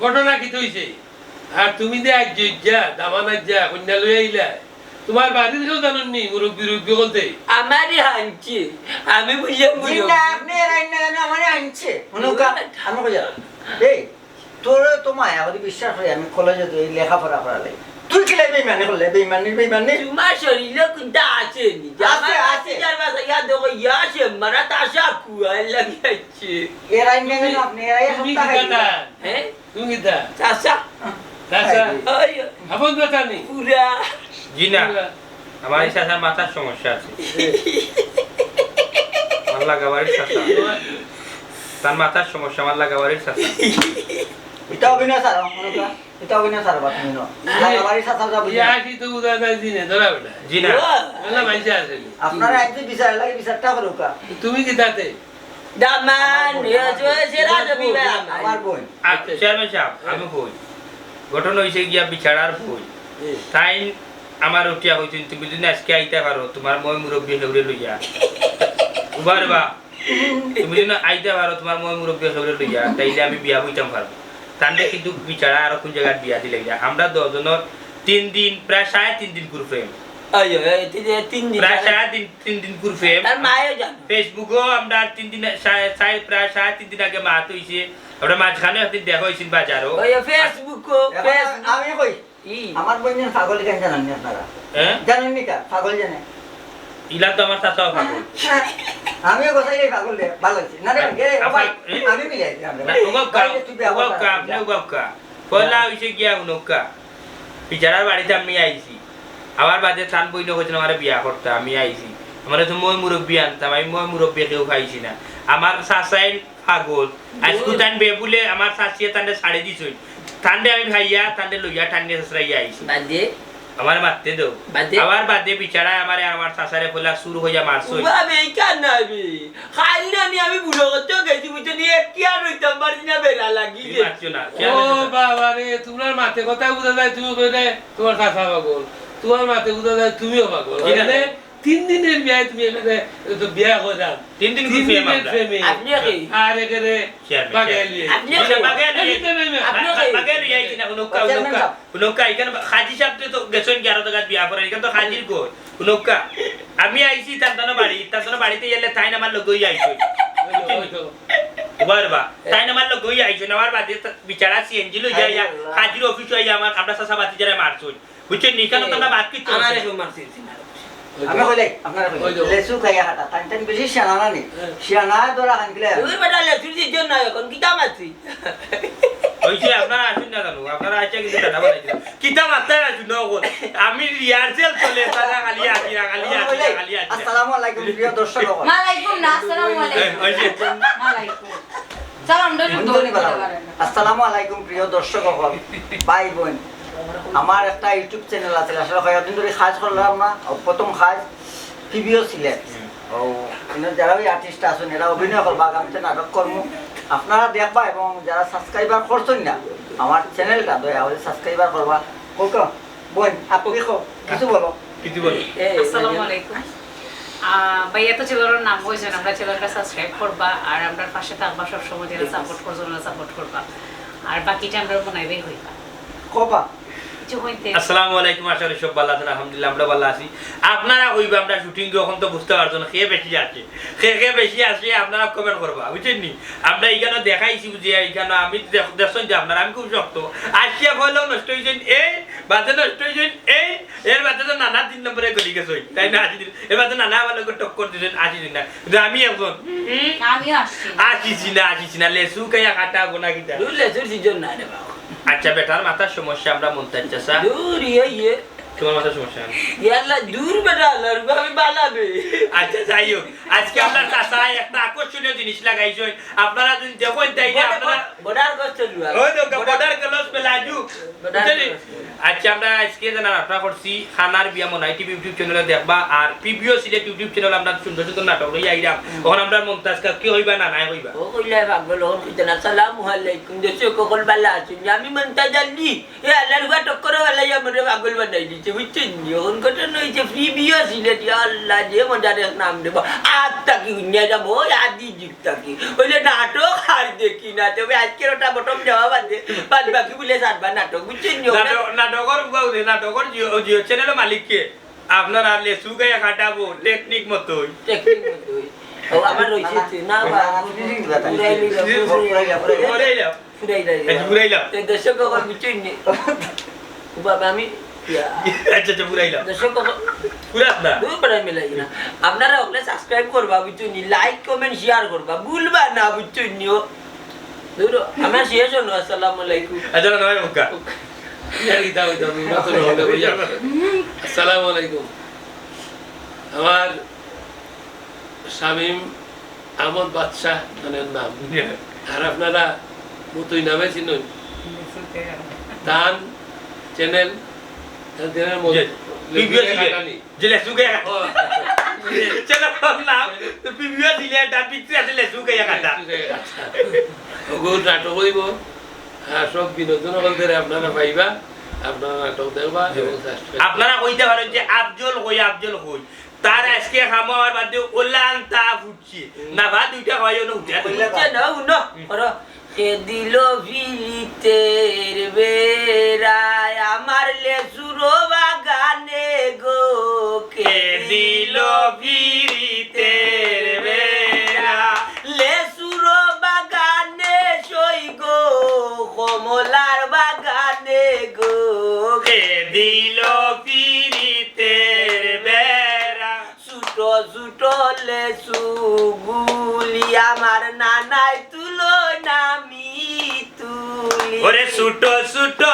ঘটনা কি হইছে আর তুমি যে আজ যা দামান আজ যা কন্যা লই আইলা তোমার বাড়ির কেউ জানুন নি মুরব্বী রুব্বী বলতে? আমারই হাঁচি আমি বুঝলাম না আপনি রান্না জানো আমারই আনছে। অনুকা আমি কই এই তোর তো মায়াবতী বিশ্বাস হয় আমি কলেজে লেখাপড়া করা লাগে তুই কি লাগে বেইমানি করলে বেইমানি বেইমানি তোমার শরীরে কোনটা আছে নি আছে, আছে। যার বাসা ইয়া দেখো ইয়া আছে মারা তাসা কুয়া লাগিয়েছে এ রান্না কেন আপনি তুমি সপ্তাহ হ্যাঁ তুমি কি দা তাসা দাদা ওই আপন দাদা নি পুরা জি না আমার এই চাচার মাথার সমস্যা আছে আমার লাগাবাড়ির চাচা তার মাথার সমস্যা আমার লাগাবাড়ির চাচা এটা অভিনয় স্যার অনুকা এটা অভিনয় স্যার বাত লাগাবাড়ি সাথে যাব ইয়া কি তো উদা দাই দিনে ধরা বেটা। জি না। বলা মাইছে আছে। আপনারা আইতে বিচার লাগে বিচারটা করুকা তুমি কি দাতে দামান সেরা জমি আমার বোন। আচ্ছা। চেয়ারম্যান সাহেব আমি কই ঘটনা হয়েছে গিয়া বিচারার বই তাই আমার উঠিয়া তুমি যদি আজকে আইতে পারো তোমার মই মুরব্বী হেউরে লইয়া। উবার বা তুমি যদি আইতে পারো তোমার মই মুরব্বী হেউরে লইয়া তাইলে আমি বিয়া হইতাম পারব। তাহলে কিন্তু বিচারা আর কোন জায়গায় বিয়া দিলে গিয়া আমরা দশজনের তিন দিন প্রায় সাড়ে তিন দিন ফেসবুকও আমরা তিন প্রায় সাড়ে তিন দিন আগে মাত হয়েছে আমরা মাঝখানে একদিন দেখা হয়েছিল বাজারও। ওই ফেসবুক এখন আমি কই? আমার বোন পাগল কেন জানেন আপনারা? হ্যাঁ? জানেন নি পাগল জানে? ইলা তো আমার চাচাও পাগল। আমিও কথাই এই পাগল ভালো হয়েছে। না রে ভাই, আমি মিলাই উগাবকা। উগাবকা আপনি উগাবকা পয়লা হইছে গিয়া উনকা বিচারার বাড়িতে আমি আইছি। আমার বাদে থান বইন হয়েছে আমার বিয়া করতে আমি আইছি। আমার তো মই মুরব্বী আনতাম আমি মই মুরব্বী কেউ খাইছি না। আমার চাচাই পাগল। আজকু তান বে বলে আমার চাচিয়ে তান্ডে ছাড়ে দিছই তান্ডে আমি ভাইয়া তান্ডে লইয়া টান্ডে সসরাইয়া আইছি। বাদে আমার মারতে দাও। বাদে? আমার বাদে বিচারা আমার আমার চাচারে বলা শুরু হইয়া মারছই বাবে কেন আমি খাইলে আমি আমি বুড়ো করতে গেছি বুঝতে নিয়ে কি আর হইতাম? পারছি না বেলা লাগি মারছো না ও বাবা রে তোমার মাথে কথা বুঝা যায় তুমি কইলে তোমার চাচা পাগল। তোমার মাথে বুঝা যায় তুমিও পাগল। এখানে তিন দিনের বিয়ে তুমি এখানে তো বিয়া করাম তিন দিন তিন ঘুরছি দিনের আমরা। প্রেমে। আপনি কি? আর এখানে বাগালি আপনি জি না, বাগান লিয়ে- এখানে না। আপনি বা- কি? বাগান লিয়ে আইছি না, উনক্কা, উনক্কা। উনক্কা, এখানে হাজি সাহেব তো গেছেন গিয়ারো টাকাত বিয়া করে, এখানে তো হাজির গো, উনক্কা। আমি আইছি তার বাড়ি তার বাড়িতে গেলে তাই আমার আইছো। তাই আমার লোক গই আইছো আমার বাদে বিচারা সিএনজি লই যাইয়া আল্লাহ। অফিস হইয়া আমার আমরা সাসা বাতি যারা মারছো বুঝছেন নি? কেন তোমরা বাদ কি আমার এখন মারছি আমি কইলে আপনারা কইলে লেসু খাইয়া হাঁটা। টান টান বেশি শিয়ানা না নি? শিয়ানা ধরা খানকিলে তুই বেটা লেখছিস যে জন্য এখন কিতা মারছি? হইছে আপনারা আসুন না জানো আপনারা কিন্তু আসুন। আমি রিহার্সেল চলে তারা খালি আসি না খালি আসি না খালি আসি আসসালামু আলাইকুম প্রিয় দর্শক না আসসালামু আলাইকুম। আসসালামু আলাইকুম প্রিয় দর্শক সকল। ভাই বোন আমার একটা ইউটিউব চ্যানেল আছে আসলে কয়েকদিন ধরে কাজ করলাম না প্রথম কাজ পিবিও সিলেট ও যারা ওই আর্টিস্ট আছেন এরা অভিনয় করবা আগামীতে নাটক কর্ম আপনারা দেখবা এবং যারা সাবস্ক্রাইবার করছেন না আমার চ্যানেলটা দয়া করে সাবস্ক্রাইবার করবা। কোক বোন আপনি কো কিছু বলো। কিছু বলো। আসসালামু আলাইকুম। আহ, ভাইয়া তো ছেলের নাম বলছেন আমরা ছেলেটা সাবস্ক্রাইব করবা আর আমরা পাশে থাকবা সব সময় যারা সাপোর্ট করছ ওরা সাপোর্ট করবা। আর বাকিটা আমরা মনাইবেই হইবা। কবা। আসসালামু আলাইকুম আসলে সব ভালো আছেন আলহামদুলিল্লাহ আমরা ভালো আছি। আপনারা হইবে আমরা শুটিং এখন তো বুঝতে পারছ না খেয়ে বেশি আছে। খেয়ে খেয়ে বেশি আসে আপনারা কমেন্ট করবা বুঝছেন নি? আমরা এইখানে দেখাইছি যে এইখানে আমি দেখ- দেখছেন যে আপনারা আমি খুব শক্ত। আসিয়া হলেও নষ্ট হয়েছেন এই বাদে নষ্ট হয়েছেন এই এর বাদে তো নানা তিন নম্বরে গলি গেছে তাই না আশি দিন এর বাদে নানা আমার লোক টক্কর দিলেন আশি দিন না। কিন্তু আমি এখন হুম, আমিও আসছি। আসিছি না আসিছি না লেসু খাইয়া কাটা গোনা কিটা। দূর লেখছিস না রে বাবা। আচ্ছা বেটার মাথার সমস্যা আমরা মনতে চাষা দূর ইয়ে ইয়ে। তোমার মাথার সমস্যা। ইয়াল্লা দূর বেটা লড়বে আমি বালাবে আচ্ছা যাই হোক। আজকে আপনার চাষায় একটা আকর্ষণীয় জিনিস লাগাইছো আপনারা যদি দেখেন তাই না আপনারা বর্ডার করতে ওই তো বর্ডার ক্লস পেলাজু cross। আচ্ছা আমরা আজকে জানা নাটক করছি খানার বিয়া মনাই টিভি ইউটিউব চ্যানেলে দেখবা আর P B O Sylhet YouTube channel আমরা সুন্দর সুন্দর নাটক লই আইরাম তখন আমরা মন্তাজ কা কি হইবা না নাই হইবা? ও কইলে পাগল হন কিতনা সালামু আলাইকুম দেশে ককল বালা আছেন আমি মনতা জানি এ আল্লাহর গা টক্কর वाला ইয়া মরে পাগল বানাই দিছে বুঝছেন যখন ঘটনা হইছে ফ্রি বিয়া সিলেট আল্লাহ যে মজার নাম দেব। আত্তা কি উন্নিয়া যাব আদি জিকতা কি ওইলে নাটক আর দেখি না তবে আজকের ওটা বটম দেওয়া বাদে বাদ বাকি বলে সারবা নাটক বুঝছেন নি? নাটকর নাটকর জিও- জিও চ্যানেলের মালিককে আপনারা লেসু গাইয়া কাটাবো টেকনিক মতোই টেকনিক আমার রয়েছে তো, না বা, দর্শক বাবা আমি আপনারা ওখানে সাবস্ক্রাইব করবা বুঝছেন লাইক কমেন্ট শেয়ার করবা ভুলবা না আমার শেষ হলো আসসালামু আচ্ছা আসসালামু আলাইকুম আমার শামীম আহমদ বাদশাহ নামের নাম আর আপনারা মতই নামে চিনুন তান চ্যানেল চ্যানেল নাটক হইব সব বিনোদন বলতে আপনারা পাইবা আপনারা নাটক দেখবা এবং আপনারা কইতে পারেন যে আফজল কই আফজল কই। তার আজকে খামার বাদে ওলান তা ফুটছে। না বা দুইটা হয় না উঠে বুঝছে না উনো করো। কে দিল ফিলিতের বেড়ায় আমার লেসুরো বাগানে গো? কে দিল ছুটো সুগুলি আমার নানাই তুলো নামি তুলি ওরে সুটো সুটো